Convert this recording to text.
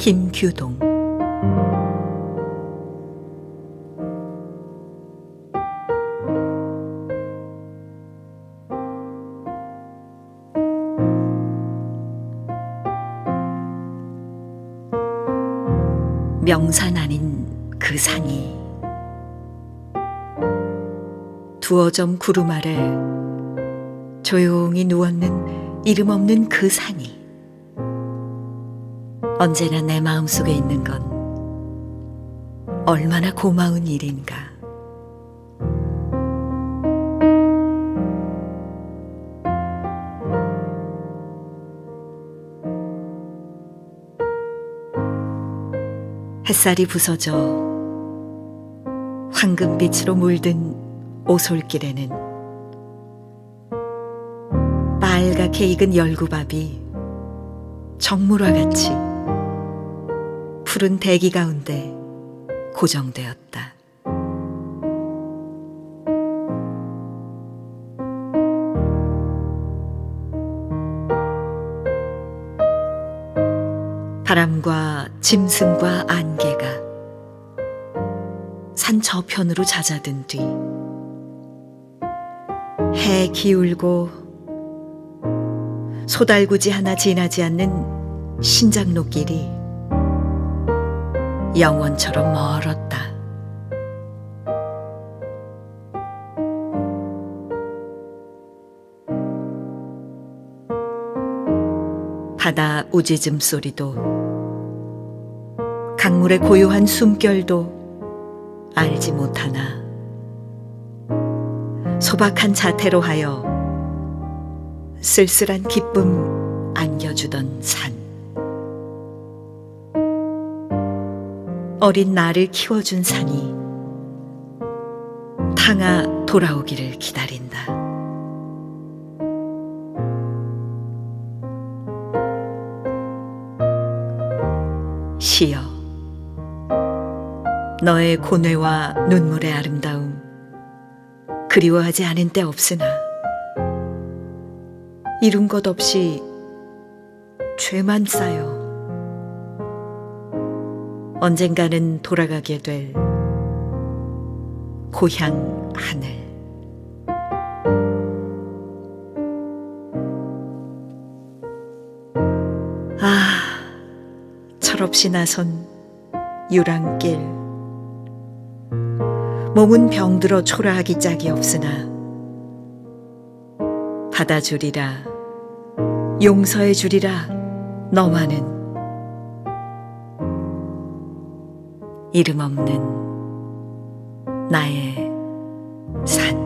김규동. 명산 아닌 그 산이 두어 점 구름 아래 조용히 누웠는 이름 없는 그 산이 언제나 내 마음속에 있는 건 얼마나 고마운 일인가. 햇살이 부서져 황금빛으로 물든 오솔길에는 빨갛게 익은 열구밥이 정물화 같이 푸른 대기 가운데 고정되었다. 바람과 짐승과 안개가 산 저편으로 잦아든 뒤 해 기울고 소달구지 하나 지나지 않는 신장로 길이 영원처럼 멀었다. 바다 우지즘 소리도 강물의 고요한 숨결도 알지 못하나 소박한 자태로 하여 쓸쓸한 기쁨 안겨주던 산 어린 나를 키워준 산이 탕아 돌아오기를 기다린다. 시여, 너의 고뇌와 눈물의 아름다움 그리워하지 않은 때 없으나 이룬 것 없이 죄만 쌓여 언젠가는 돌아가게 될 고향 하늘. 아, 철없이 나선 유랑길. 몸은 병들어 초라하기 짝이 없으나 받아주리라, 용서해 주리라, 너만은 이름 없는 나의 산.